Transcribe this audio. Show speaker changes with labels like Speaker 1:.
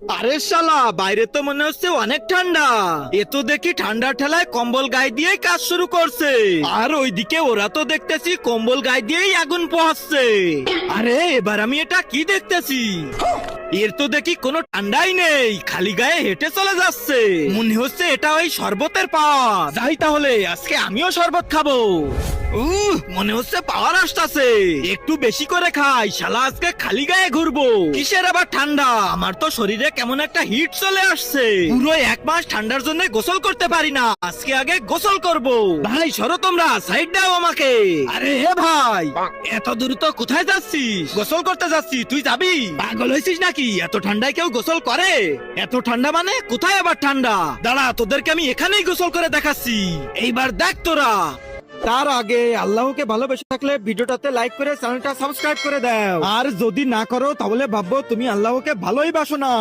Speaker 1: আরে শালা, বাইরে তো মনে হচ্ছে অনেক ঠান্ডা। এ তো দেখি ঠান্ডা ঠেলায় কম্বল গায়ে দিয়েই কাজ শুরু করছে। আর ওইদিকে ওরা তো দেখতেছি কম্বল গায়ে দিয়েই আগুন পোহাচ্ছে। আরে, এবার আমি এটা কি দেখতেছি? এর তো দেখি কোনো ঠান্ডাই নেই, খালি গায়ে হেঁটে চলে যাচ্ছে। মনে হচ্ছে এটা ওই শরবতের পাওয়া। যাই তাহলে, আজকে আমিও শরবত খাব। মনে হচ্ছে পাওয়ার আসতেছে। একটু বেশি করে খাই, শালা আজকে খালি গায়ে ঘুরবো। কিসের আবার ঠান্ডা? আমার তো শরীরে কেমন একটা হিট চলে আসছে। পুরো এক মাস ঠান্ডার জন্য গোসল করতে পারি না। আজকে আগে গোসল করব। ভাই, সরো তোমরা, সাইড দাও আমাকে। আরে হে ভাই, এত দূর তো কোথায় যাচ্ছিস? গোসল করতে যাচ্ছি, তুই যাবি? পাগল হয়েছিস নাকি? এত ঠান্ডায় কেউ গোসল করে? এত ঠান্ডা মানে কোথায় আবার ঠান্ডা? দাঁড়া, তোদেরকে আমি এখানেই গোসল করে দেখাচ্ছি। এইবার দেখ তোরা। তার আগে আল্লাহকে ভালোবেসে থাকলে ভিডিওটাতে লাইক করে চ্যানেলটা সাবস্ক্রাইব করে দাও। আর যদি না করো, তাহলে ভাববো তুমি আল্লাহকে ভালোই বাসো না।